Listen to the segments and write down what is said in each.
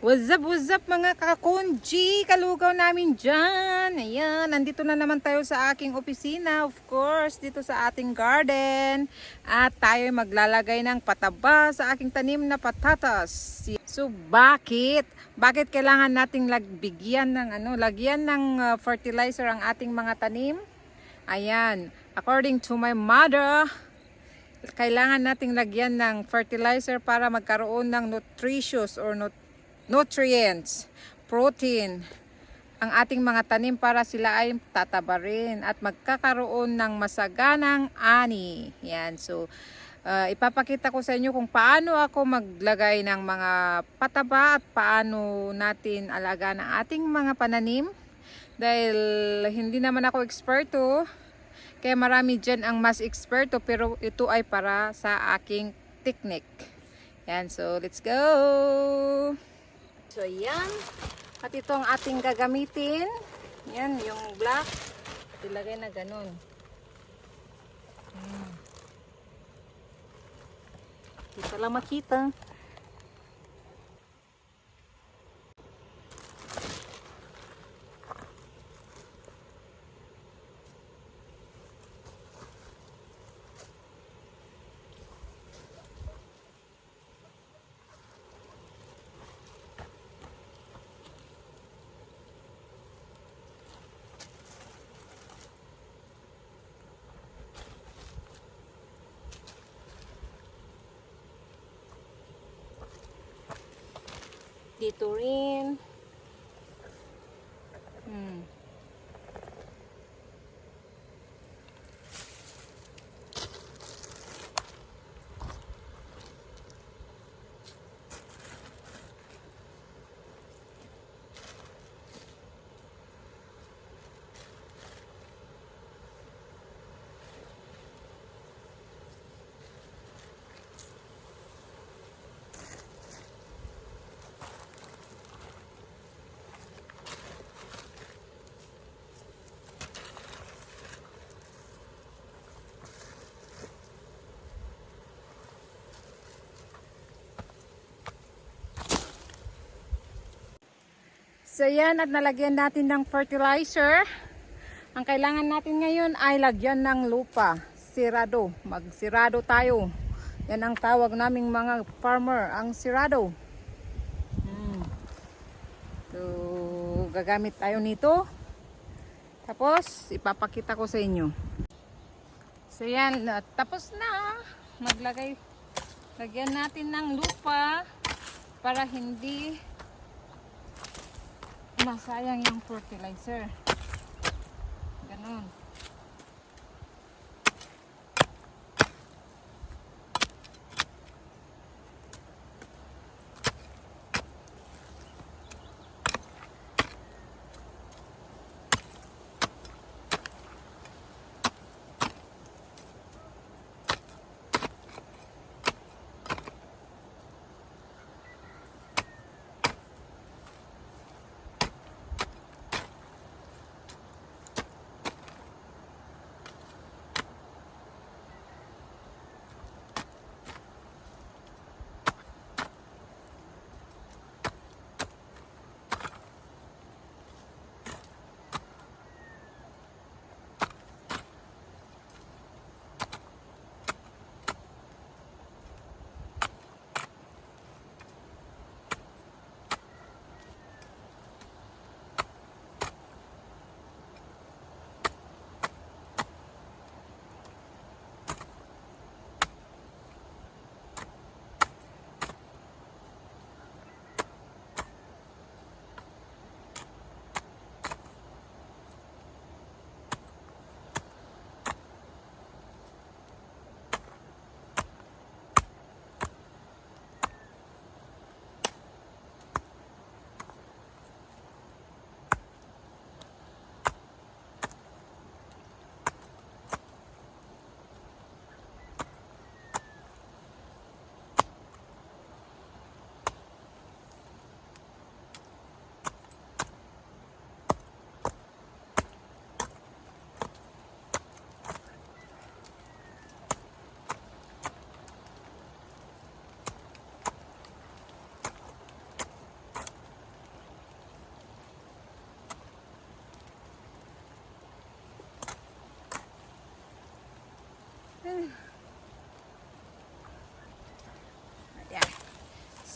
What's up, what's up mga kakunji? Kalugaw namin dyan. Ayan, nandito na naman tayo sa aking opisina, of course, dito sa ating garden. At tayo maglalagay ng pataba sa aking tanim na patatas. So, bakit? Bakit kailangan nating lagbigyan ng ano, lagyan ng uh, fertilizer ang ating mga tanim? Ayan, according to my mother, kailangan nating lagyan ng fertilizer para magkaroon ng nutritious or nut- nutrients, protein, ang ating mga tanim para sila ay tataba rin at magkakaroon ng masaganang ani. Yan, so uh, ipapakita ko sa inyo kung paano ako maglagay ng mga pataba at paano natin alagaan ang ating mga pananim. Dahil hindi naman ako eksperto, kaya marami dyan ang mas eksperto pero ito ay para sa aking technique. Yan, so let's go! So yan, at ito ang ating gagamitin. Yan, yung black. Ilagay na ganun. Hmm. Hindi pala makita. Dito rin. Hmm. So yan at nalagyan natin ng fertilizer. Ang kailangan natin ngayon ay lagyan ng lupa. Sirado. Magsirado tayo. Yan ang tawag naming mga farmer, ang sirado. Hmm. So, gagamit tayo nito. Tapos, ipapakita ko sa inyo. So yan, tapos na. Maglagay, lagyan natin ng lupa para hindi masayang yung fertilizer. Ganon.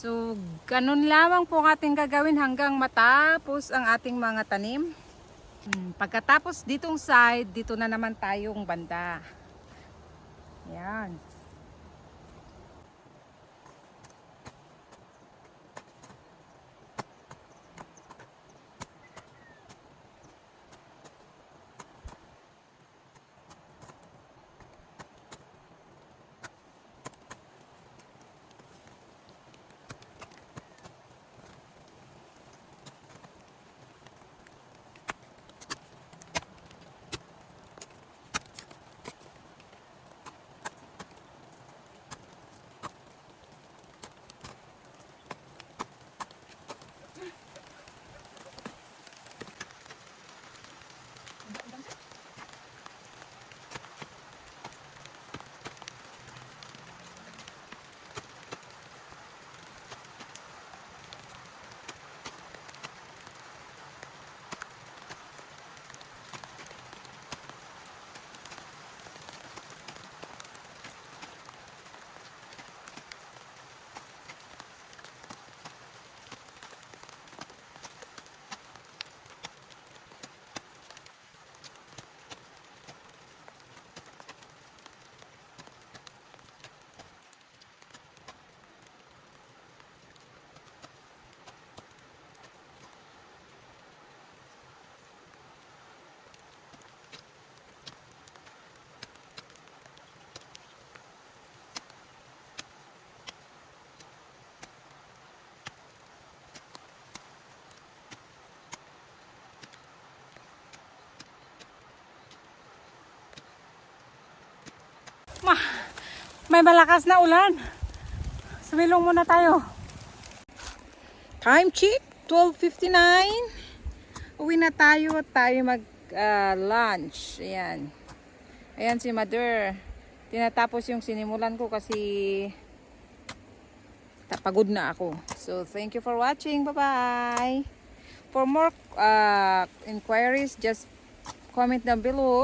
So, ganun lamang po ating gagawin hanggang matapos ang ating mga tanim. Hmm, pagkatapos ditong side, dito na naman tayong banda. Ayan. Ma, may malakas na ulan. Sumilong muna tayo. Time check, 12.59. Uwi na tayo, tayo mag ah, lunch. Ayan. Ayan si Mother. Tinatapos yung sinimulan ko kasi tapagod na ako. So, thank you for watching. Bye-bye. For more uh, inquiries, just comment down below.